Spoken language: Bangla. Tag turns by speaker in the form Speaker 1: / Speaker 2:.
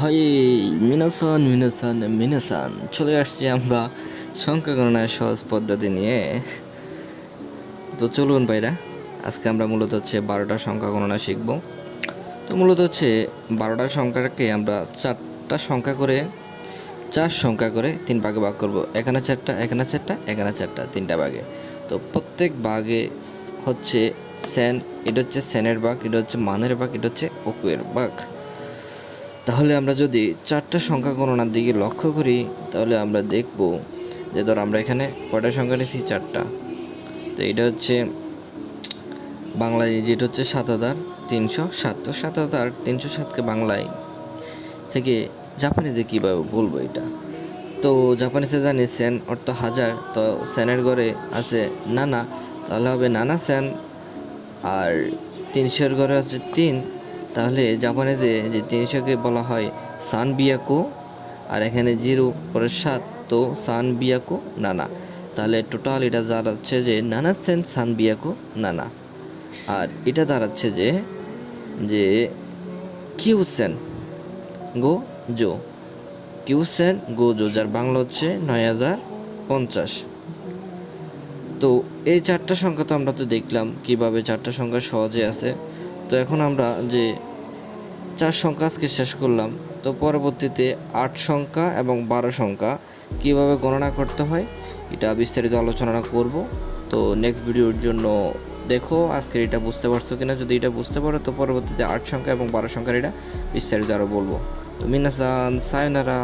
Speaker 1: হাই মিনাসান মিনাসান মিনাসান। চলে আসছি আমরা সংখ্যা গণনার সহজ পদ্ধতি নিয়ে। তো চলুন ভাইরা, আজকে আমরা মূলত হচ্ছে বারোটা সংখ্যা গণনা শিখব। তো মূলত হচ্ছে বারোটা সংখ্যাকে আমরা চারটা সংখ্যা করে, চার সংখ্যা করে তিন ভাগে ভাগ করব। এখানে চারটা এখানে চারটা এখানে চারটা, তিনটা ভাগে। তো প্রত্যেক ভাগে হচ্ছে সেন এটা হচ্ছে সেনের ভাগ, এটা হচ্ছে মানের ভাগ, এটা হচ্ছে অকুয়ের ভাগ। তাহলে আমরা যদি চারটা সংখ্যা গণনার দিকে লক্ষ্য করি, তাহলে আমরা দেখব যে ধর আমরা এখানে কয়টা সংখ্যা নিয়েছি? চারটা। তো এটা হচ্ছে বাংলায় যেটা হচ্ছে সাত হাজার তিনশো সাত। তো সাত হাজার তিনশো সাতকে বাংলায় থেকে জাপানিতে কীভাবে বলব এটা? তো জাপানিতে জানি সেন অর্থ হাজার, তো সেনের ঘরে আছে নানা, তাহলে হবে নানা সেন, আর তিনশোর ঘরে আছে তিন তাহলে জাপানিতে যে তিনশোকে বলা হয় সান বিয়াকো আর এখানে জিরো পরে সাত তো সান বিয়াকো নানা। তাহলে টোটাল এটা দাঁড়াচ্ছে যে নানা সেন সান বিয়াকো নানা। আর এটা দাঁড়াচ্ছে যে যে কিউ সেন গো জো। কিউ সেন গো জো, যার বাংলা হচ্ছে নয় হাজার পঞ্চাশ। তো এই চারটা সংখ্যা তো আমরা তো দেখলাম কীভাবে চারটা সংখ্যা সহজে আছে। তো এখন আমরা যে চার সংখ্যা আজকে শেষ করলাম, তো পরবর্তীতে আট সংখ্যা এবং বারো সংখ্যা কীভাবে গণনা করতে হয়, এটা বিস্তারিত আলোচনা করব। তো নেক্সট ভিডিওর জন্য দেখো, আজকের এটা বুঝতে পারছ কিনা? যদি এটা বুঝতে পারো, তো পরবর্তীতে আট সংখ্যা এবং বারো সংখ্যার এটা বিস্তারিত আরও বলব। তো মিনাসান সায়নারা।